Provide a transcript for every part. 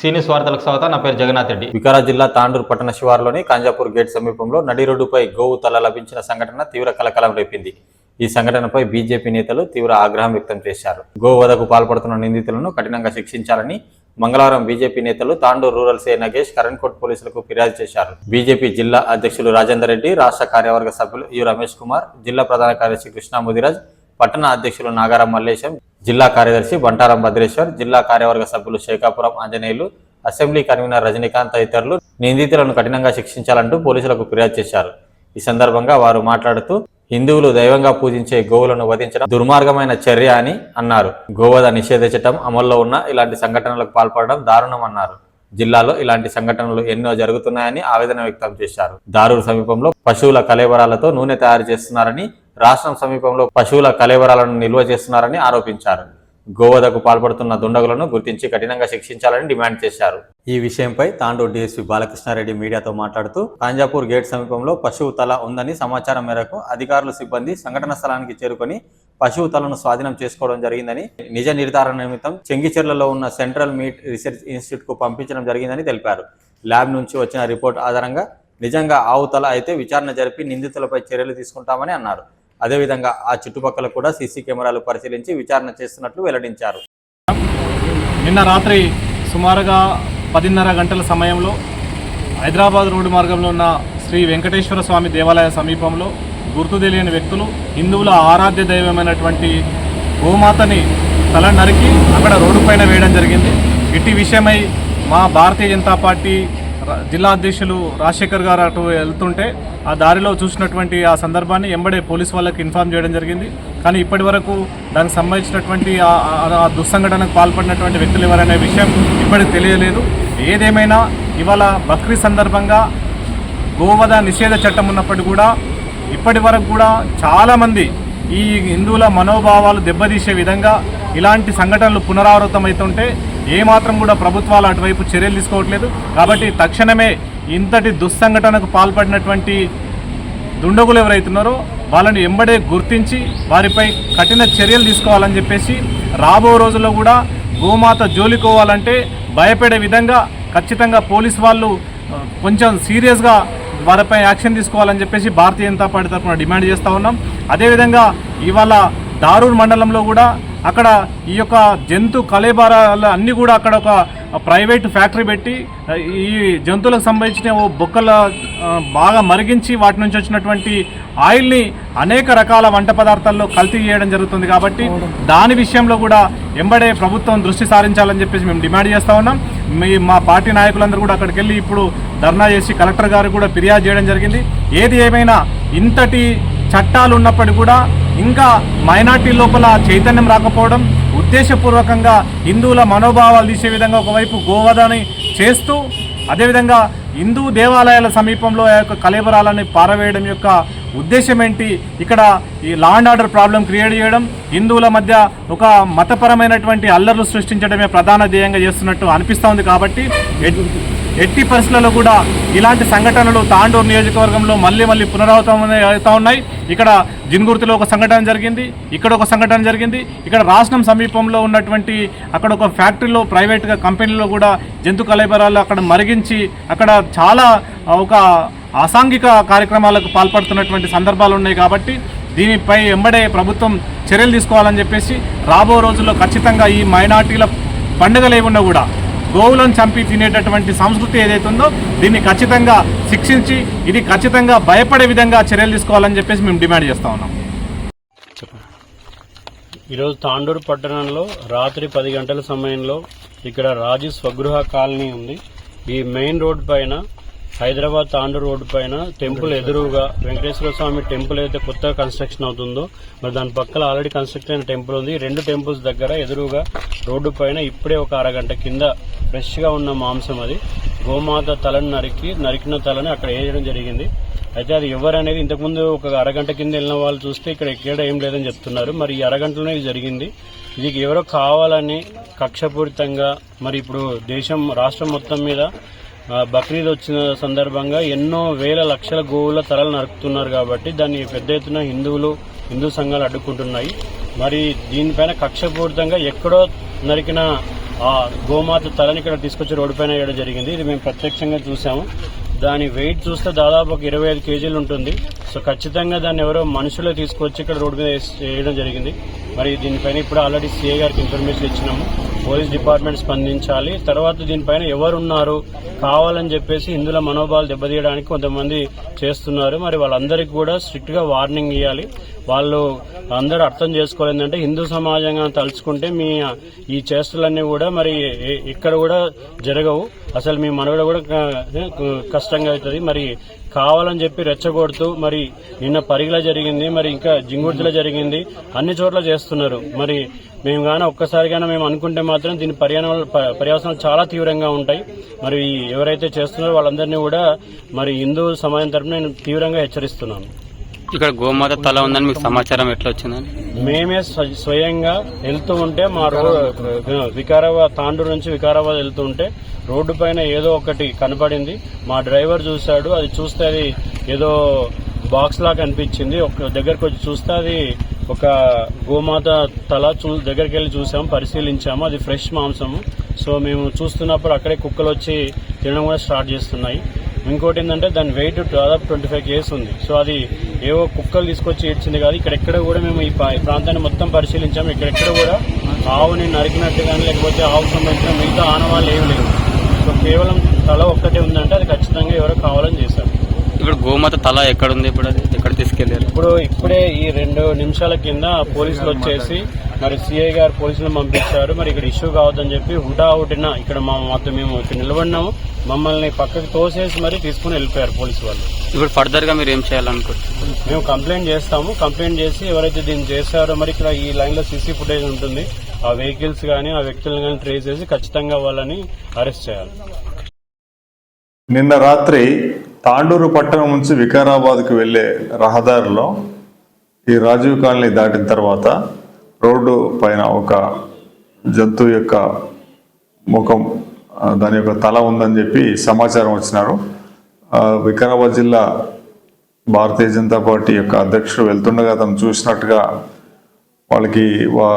సీనియస్ వార్తలకు స్వాగతం నా పేరు జగన్నాథ్ రెడ్డి. వికారా జిల్లా తాండూరు పట్టణ శివారులోని కాంజాపూర్ గేట్ సమీపంలో నడి రోడ్డుపై గోవు తల లభించిన సంఘటన తీవ్ర కలకలం రేపింది. ఈ సంఘటనపై బీజేపీ నేతలు తీవ్ర ఆగ్రహం వ్యక్తం చేశారు. గోవధకు పాల్పడుతున్న నిందితులను కఠినంగా శిక్షించాలని మంగళవారం బీజేపీ నేతలు తాండూరు రూరల్ సే నగేష్ కరణ్కోట్ పోలీసులకు ఫిర్యాదు చేశారు. బీజేపీ జిల్లా అధ్యక్షులు రాజేందర్ రెడ్డి రాష్ట్ర కార్యవర్గ సభ్యులు యు రమేష్ కుమార్ జిల్లా ప్రధాన కార్యదర్శి కృష్ణా ముదిరాజ్ పట్టణ అధ్యక్షులు నాగారం మల్లేశం జిల్లా కార్యదర్శి బంటారం భద్రేశ్వర్ జిల్లా కార్యవర్గ సభ్యులు శేఖాపురం ఆంజనేయులు అసెంబ్లీ కన్వీనర్ రజనీకాంత్ తదితరులు నిందితులను కఠినంగా శిక్షించాలంటూ పోలీసులకు ఫిర్యాదు చేశారు. ఈ సందర్భంగా వారు మాట్లాడుతూ హిందువులు దైవంగా పూజించే గోవులను వధించడం దుర్మార్గమైన చర్య అని అన్నారు. గోవధ నిషేధించడం అమల్లో ఉన్న ఇలాంటి సంఘటనలకు పాల్పడడం దారుణం అన్నారు. జిల్లాలో ఇలాంటి సంఘటనలు ఎన్నో జరుగుతున్నాయని ఆవేదన వ్యక్తం చేశారు. దారూరు సమీపంలో పశువుల కలేవరాలతో నూనె తయారు చేస్తున్నారని రాష్ట్రం సమీపంలో పశువుల కలేవరాలను నిల్వ చేస్తున్నారని ఆరోపించారు. గోవధకు పాల్పడుతున్న దుండగులను గుర్తించి కఠినంగా శిక్షించాలని డిమాండ్ చేశారు. ఈ విషయంపై తాండూ డీఎస్పీ బాలకృష్ణారెడ్డి మీడియాతో మాట్లాడుతూ కాంజాపూర్ గేట్ సమీపంలో పశువు తల ఉందని సమాచారం మేరకు అధికారులు సిబ్బంది సంఘటన స్థలానికి చేరుకొని పశువు తలను స్వాధీనం చేసుకోవడం జరిగిందని నిజ నిర్ధారణ నిమిత్తం చెంగిచెర్లలో ఉన్న సెంట్రల్ మీట్ రీసెర్చ్ ఇన్స్టిట్యూట్కు పంపించడం జరిగిందని తెలిపారు. ల్యాబ్ నుంచి వచ్చిన రిపోర్ట్ ఆధారంగా నిజంగా ఆవు తల అయితే విచారణ జరిపి నిందితులపై చర్యలు తీసుకుంటామని అన్నారు. అదేవిధంగా ఆ చుట్టుపక్కల కూడా సీసీ కెమెరాలు పరిశీలించి విచారణ చేస్తున్నట్లు వెల్లడించారు. నిన్న రాత్రి సుమారుగా పదిన్నర గంటల సమయంలో హైదరాబాద్ రోడ్డు మార్గంలో ఉన్న శ్రీ వెంకటేశ్వర స్వామి దేవాలయ సమీపంలో గుర్తు తెలియని వ్యక్తులు హిందువుల ఆరాధ్య దైవమైనటువంటి గోమాతని తల నరికి అక్కడ రోడ్డు పైన వేయడం జరిగింది. ఇట్టి విషయమై మా భారతీయ జనతా పార్టీ జిల్లా అధ్యక్షులు రాజశేఖర్ గారు అటు వెళ్తుంటే ఆ దారిలో చూసినటువంటి ఆ సందర్భాన్ని ఎంబడే పోలీస్ వాళ్ళకి ఇన్ఫార్మ్ చేయడం జరిగింది. కానీ ఇప్పటి వరకు దానికి సంబంధించినటువంటి ఆ- ఆ దుస్సంఘటనకు పాల్పడినటువంటి వ్యక్తులు ఎవరనే విషయం ఇప్పటికి తెలియలేదు. ఏదేమైనా ఇవాళ బక్రీ సందర్భంగా గోవధ నిషేధ చట్టం ఉన్నప్పటికీ కూడా ఇప్పటి వరకు కూడా చాలామంది ఈ హిందువుల మనోభావాలు దెబ్బతీసే విధంగా ఇలాంటి సంఘటనలు పునరావృతం అవుతుంటే ఏమాత్రం కూడా ప్రభుత్వాలు అటువైపు చర్యలు తీసుకోవట్లేదు. కాబట్టి తక్షణమే ఇంతటి దుస్సంఘటనకు పాల్పడినటువంటి దుండగులు ఎవరైతున్నారో వాళ్ళని ఎంబడే గుర్తించి వారిపై కఠిన చర్యలు తీసుకోవాలని చెప్పేసి రాబో రోజుల్లో కూడా గోమాత జోలికోవాలంటే భయపడే విధంగా ఖచ్చితంగా పోలీస్ వాళ్ళు కొంచెం సీరియస్గా వారిపై యాక్షన్ తీసుకోవాలని చెప్పేసి భారతీయ జనతా పార్టీ తరఫున డిమాండ్ చేస్తూ ఉన్నాం. అదేవిధంగా ఇవాళ దారూర్ మండలంలో కూడా అక్కడ ఈ యొక్క జంతు కలేబారాలు అన్నీ కూడా అక్కడ ఒక ప్రైవేట్ ఫ్యాక్టరీ పెట్టి ఈ జంతువులకు సంబంధించిన ఓ బొక్కల బాగా మరిగించి వాటి నుంచి వచ్చినటువంటి ఆయిల్ని అనేక రకాల వంట పదార్థాల్లో కల్తీ చేయడం జరుగుతుంది కాబట్టి దాని విషయంలో కూడా ఎంబడే ప్రభుత్వం దృష్టి సారించాలని చెప్పేసి మేము డిమాండ్ చేస్తూ ఉన్నాం. మీ మా పార్టీ నాయకులందరూ కూడా అక్కడికి వెళ్ళి ఇప్పుడు ధర్నా చేసి కలెక్టర్ గారు కూడా ఫిర్యాదు చేయడం జరిగింది. ఏది ఏమైనా ఇంతటి చట్టాలు ఉన్నప్పటికీ కూడా ఇంకా మైనార్టీ లోపల చైతన్యం రాకపోవడం ఉద్దేశపూర్వకంగా హిందువుల మనోభావాలు తీసే విధంగా ఒకవైపు గోవధని చేస్తూ అదేవిధంగా హిందూ దేవాలయాల సమీపంలో ఆ యొక్క కలేబరాలని పారవేయడం యొక్క ఉద్దేశం ఏంటి ఇక్కడ ఈ law and order problem create చేయడం హిందువుల మధ్య ఒక మతపరమైనటువంటి అల్లర్లు సృష్టించడమే ప్రధాన ధ్యేయంగా చేస్తున్నట్టు అనిపిస్తోంది కాబట్టి ఎట్టి పరిస్థితులలో కూడా ఇలాంటి సంఘటనలు తాండూరు నియోజకవర్గంలో మళ్ళీ మళ్ళీ పునరావృతం అవుతా ఉన్నాయి. ఇక్కడ జిన్గుర్తిలో ఒక సంఘటన జరిగింది ఇక్కడ ఒక సంఘటన జరిగింది ఇక్కడ రాష్ట్రం సమీపంలో ఉన్నటువంటి అక్కడ ఒక ఫ్యాక్టరీలో ప్రైవేట్గా కంపెనీలో కూడా జంతు కలైబరాలు అక్కడ మరిగించి అక్కడ చాలా ఒక అసాంఘిక కార్యక్రమాలకు పాల్పడుతున్నటువంటి సందర్భాలు ఉన్నాయి కాబట్టి దీనిపై ఎంబడే ప్రభుత్వం చర్యలు తీసుకోవాలని చెప్పేసి రాబో రోజుల్లో ఖచ్చితంగా ఈ మైనార్టీల పండుగలు ఏమున్నా కూడా గోవులను చంపి తినేటటువంటి సంస్కృతి ఏదైతే ఉందో దీన్ని ఖచ్చితంగా శిక్షించి ఇది ఖచ్చితంగా భయపడే విధంగా చర్యలు తీసుకోవాలని చెప్పేసి మేము డిమాండ్ చేస్తా ఉన్నాం. ఈరోజు తాండూరు పట్టణంలో రాత్రి పది గంటల సమయంలో ఇక్కడ రాజు స్వగృహ కాలనీ ఉంది. ఈ మెయిన్ రోడ్ పైన హైదరాబాద్ తాండూరు రోడ్డు పైన టెంపుల్ ఎదురుగా వెంకటేశ్వర స్వామి టెంపుల్ అయితే కొత్తగా కన్స్ట్రక్షన్ అవుతుందో మరి దాని పక్కన ఆల్రెడీ కన్స్ట్రక్ట్ అయిన టెంపుల్ ఉంది. రెండు టెంపుల్స్ దగ్గర ఎదురుగా రోడ్డు పైన ఇప్పుడే ఒక అరగంట కింద ఫ్రెష్గా ఉన్న మాంసం అది. గోమాత తలను నరికి నరికిన తలని అక్కడ వేయడం జరిగింది. అయితే అది ఎవరనేది ఇంతకుముందు ఒక అరగంట కింద వెళ్ళిన వాళ్ళు చూస్తే ఇక్కడ ఎక్కడ ఏం లేదని చెప్తున్నారు. మరి ఈ అరగంటలోనే ఇది జరిగింది. ఇది ఎవరో కావాలని కక్షపూరితంగా మరి ఇప్పుడు దేశం రాష్ట్రం మొత్తం మీద బక్రీద్ వచ్చిన సందర్భంగా ఎన్నో వేల లక్షల గోవుల తలలు నరుకుతున్నారు కాబట్టి దాన్ని పెద్ద ఎత్తున హిందువులు హిందూ సంఘాలు అడ్డుకుంటున్నాయి. మరి దీనిపైన కక్షపూరితంగా ఎక్కడో నరికిన ఆ గోమాత తలని ఇక్కడ తీసుకొచ్చి రోడ్డు పైన వేయడం జరిగింది. ఇది మేము ప్రత్యక్షంగా చూసాము దాని వెయిట్ చూస్తే దాదాపు ఒక ఇరవై ఐదు కేజీలు ఉంటుంది. సో ఖచ్చితంగా దాన్ని ఎవరో మనుషులు తీసుకొచ్చి ఇక్కడ రోడ్డు మీద వేయడం జరిగింది. మరి దీనిపైన ఇప్పుడు ఆల్రెడీ సీఏ గారికి ఇన్ఫర్మేషన్ ఇచ్చినాము. పోలీస్ డిపార్ట్మెంట్ స్పందించాలి. తర్వాత దీనిపైన ఎవరున్నారు కావాలని చెప్పేసి హిందుల మనోభావాలు దెబ్బతీయడానికి కొంతమంది చేస్తున్నారు. మరి వాళ్ళందరికీ కూడా స్ట్రిక్ట్గా వార్నింగ్ ఇవ్వాలి వాళ్ళు అందరూ అర్థం చేసుకోలేదంటే హిందూ సమాజంగా తలుచుకుంటే మీ ఈ చేష్టలన్నీ కూడా మరి ఇక్కడ కూడా జరగవు. అసలు మీ మనుగడ కూడా కష్టంగా అవుతుంది. మరి కావాలని చెప్పి రెచ్చగొడుతూ మరి నిన్న పరిగిలా జరిగింది మరి ఇంకా జింగుర్తిలో జరిగింది అన్ని చోట్ల చేస్తున్నారు. మరి మేము కానీ ఒక్కసారిగానే మేము అనుకుంటే మాత్రం దీని పర్యావరణ ప- పర్యవసనాలు చాలా తీవ్రంగా ఉంటాయి. మరి ఎవరైతే చేస్తున్నారో వాళ్ళందరినీ కూడా మరి హిందూ సమాజం తరఫున నేను తీవ్రంగా హెచ్చరిస్తున్నాను. ఇక్కడ గోమాత తల ఉందని మీకు సమాచారం ఎట్లా వచ్చిందండి మేమే స్వ- స్వయంగా వెళ్తూ ఉంటే మా రోడ్ వికారాబాద్ తాండూరు నుంచి వికారాబాద్ వెళ్తూ ఉంటే రోడ్డు పైన ఏదో ఒకటి కనపడింది. మా డ్రైవర్ చూశాడు అది చూస్తే అది ఏదో బాక్స్ లాగా అనిపించింది. ఒక దగ్గరకు వచ్చి చూస్తే అది ఒక గోమాత తల చూ దగ్గరికి వెళ్ళి చూసాము పరిశీలించాము. అది ఫ్రెష్ మాంసము. సో మేము చూస్తున్నప్పుడు అక్కడే కుక్కలు వచ్చి తినడం కూడా స్టార్ట్ చేస్తున్నాయి. ఇంకోటి ఏంటంటే దాని వెయిట్ దాదాపు ట్వంటీ ఫైవ్ కేజీస్ ఉంది. సో అది ఏవో కుక్కలు తీసుకొచ్చి ఏడ్చింది కాదు. ఇక్కడెక్కడ కూడా మేము ఈ ప్రాంతాన్ని మొత్తం పరిశీలించాము. ఇక్కడెక్కడ కూడా ఆవుని నరికినట్టు కానీ లేకపోతే ఆవుకు సంబంధించిన మిగతా ఆనవాళ్ళు ఏమి లేవు. సో కేవలం తల ఒక్కటే ఉందంటే అది ఖచ్చితంగా ఎవరో కావాలని చేశారు. ఇప్పుడు గోమాత తల ఎక్కడ ఉంది ఇప్పుడు అది? ఎక్కడ తీసుకెళ్ళారు ఇప్పుడు ఇప్పుడే ఈ రెండు నిమిషాల కింద పోలీసులు వచ్చేసి మరి సిఐ గారు పోలీసులను పంపించారు. మరి ఇక్కడ ఇష్యూ కావద్దని చెప్పి హుటా హుటిన ఇక్కడ మా మాతో మేము ఇక్కడ నిలబడినాము. మమ్మల్ని పక్కకు తోసేసి మరి తీసుకుని వెళ్ళిపోయారు పోలీసు వాళ్ళు. ఇప్పుడు ఫర్దర్గా మీరు ఏం చేయాలనుకుంటున్నారు? మేము కంప్లైంట్ చేస్తాము. కంప్లైంట్ చేసి ఎవరైతే దీన్ని చేశారో మరి ఇక్కడ ఈ లైన్లో సీసీ ఫుటేజ్ ఉంటుంది. ఆ వెహికల్స్ కానీ ఆ వ్యక్తులను కానీ ట్రేస్ చేసి ఖచ్చితంగా వాళ్ళని అరెస్ట్ చేయాలి. నిన్న రాత్రి తాండూరు పట్టణం నుంచి వికారాబాద్కు వెళ్ళే రహదారిలో ఈ రాజీవ్ కాలనీ దాటిన తర్వాత రోడ్డు పైన ఒక జంతువు యొక్క ముఖం దాని యొక్క తల ఉందని చెప్పి సమాచారం వచ్చినారు. వికారాబాద్ జిల్లా భారతీయ జనతా పార్టీ యొక్క అధ్యక్షుడు వెళ్తుండగా అతను చూసినట్టుగా వాళ్ళకి వా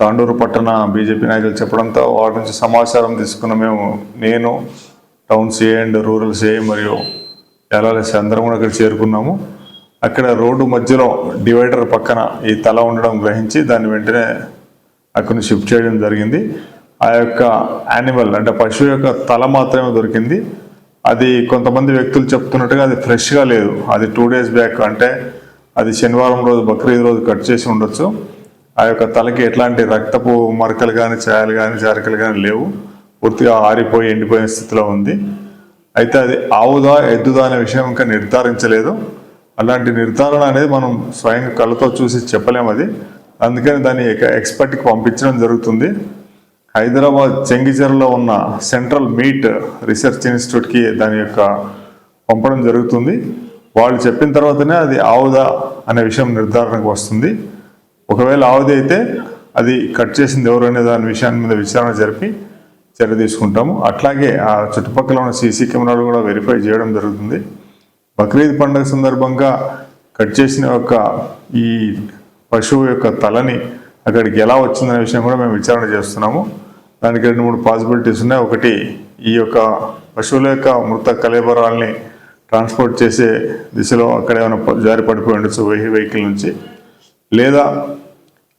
తాండూరు పట్టణ బీజేపీ నాయకులు చెప్పడంతో వాటి నుంచి సమాచారం తీసుకున్న మేము నేను town CA and rural CA మరియు ఎల్ఆర్ఎస్ అందరం కూడా అక్కడ చేరుకున్నాము. అక్కడ రోడ్డు మధ్యలో డివైడర్ పక్కన ఈ తల ఉండడం గ్రహించి దాన్ని వెంటనే అక్కడిని షిఫ్ట్ చేయడం జరిగింది. ఆ యొక్క యానిమల్ అంటే పశువు యొక్క తల మాత్రమే దొరికింది. అది కొంతమంది వ్యక్తులు చెప్తున్నట్టుగా అది ఫ్రెష్గా లేదు. అది టూ డేస్ బ్యాక్ అంటే అది శనివారం రోజు బక్రీద్ రోజు కట్ చేసి ఉండొచ్చు. ఆ యొక్క తలకి ఎట్లాంటి రక్తపు మరకలు కానీ ఛాయలు కానీ జారికలు కానీ లేవు. పూర్తిగా ఆరిపోయి ఎండిపోయిన స్థితిలో ఉంది. అయితే అది ఆవుదా ఎద్దుదా అనే విషయం ఇంకా నిర్ధారించలేదు. అలాంటి నిర్ధారణ అనేది మనం స్వయంగా కళ్ళతో చూసి చెప్పలేము అది. అందుకని దాన్ని ఎక్స్పర్ట్కి పంపించడం జరుగుతుంది. హైదరాబాద్ చెంగిచెరలో ఉన్న సెంట్రల్ మీట్ రీసెర్చ్ ఇన్స్టిట్యూట్కి దాని యొక్క పంపడం జరుగుతుంది. వాళ్ళు చెప్పిన తర్వాతనే అది ఆవుదా అనే విషయం నిర్ధారణకు వస్తుంది. ఒకవేళ ఆవుది అయితే అది కట్ చేసింది ఎవరు అనే దాని విషయాన్ని మీద విచారణ జరిపి చర్య తీసుకుంటాము. అట్లాగే ఆ చుట్టుపక్కల ఉన్న సీసీ కెమెరాలు కూడా వెరిఫై చేయడం జరుగుతుంది. బక్రీద్ పండుగ సందర్భంగా కట్ చేసిన యొక్క ఈ పశువు యొక్క తలని అక్కడికి ఎలా వచ్చిందనే విషయం కూడా మేము విచారణ చేస్తున్నాము. దానికి రెండు మూడు పాసిబిలిటీస్ ఉన్నాయి. ఒకటి ఈ యొక్క పశువుల యొక్క మృత కలేబరాల్ని ట్రాన్స్పోర్ట్ చేసే దిశలో అక్కడ ఏమైనా జారి పడిపోయి ఉండొచ్చు వెహి వెహికల్ నుంచి. లేదా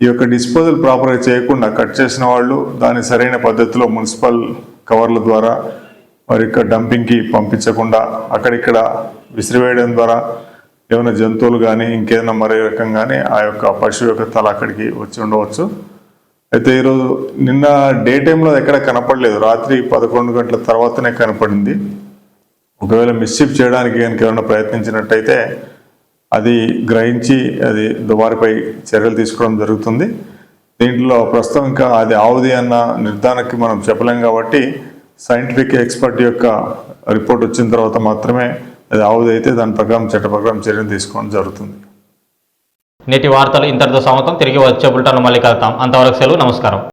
ఈ యొక్క డిస్పోజల్ ప్రాపర్గా చేయకుండా కట్ చేసిన వాళ్ళు దాన్ని సరైన పద్ధతిలో మున్సిపల్ కవర్ల ద్వారా మరి యొక్క డంపింగ్కి పంపించకుండా అక్కడిక్కడ విసిరివేయడం ద్వారా ఏమైనా జంతువులు కానీ ఇంకేదైనా మరే రకం కానీ ఆ యొక్క పశువు యొక్క తల అక్కడికి వచ్చి ఉండవచ్చు. అయితే ఈరోజు నిన్న డే టైంలో ఎక్కడ కనపడలేదు. రాత్రి పదకొండు గంటల తర్వాతనే కనపడింది. ఒకవేళ మిస్చిప్ చేయడానికి కనుక ఏమైనా ప్రయత్నించినట్టయితే అది గ్రహించి అది దుబారిపై చర్యలు తీసుకోవడం జరుగుతుంది. దీంట్లో ప్రస్తుతం ఇంకా అది ఆవుది అన్న నిర్ధారణకి మనం చెప్పలేం కాబట్టి సైంటిఫిక్ ఎక్స్పర్ట్ యొక్క రిపోర్ట్ వచ్చిన తర్వాత మాత్రమే అది ఆవుదైతే దాని ప్రకారం చట్ట ప్రకారం చర్యలు తీసుకోవడం జరుగుతుంది. నేటి వార్తలు ఇంతటితో సమతం తిరిగి వచ్చే బుల్టన్లు మళ్ళీ కలుద్దాం. అంతవరకు సెలవు. నమస్కారం.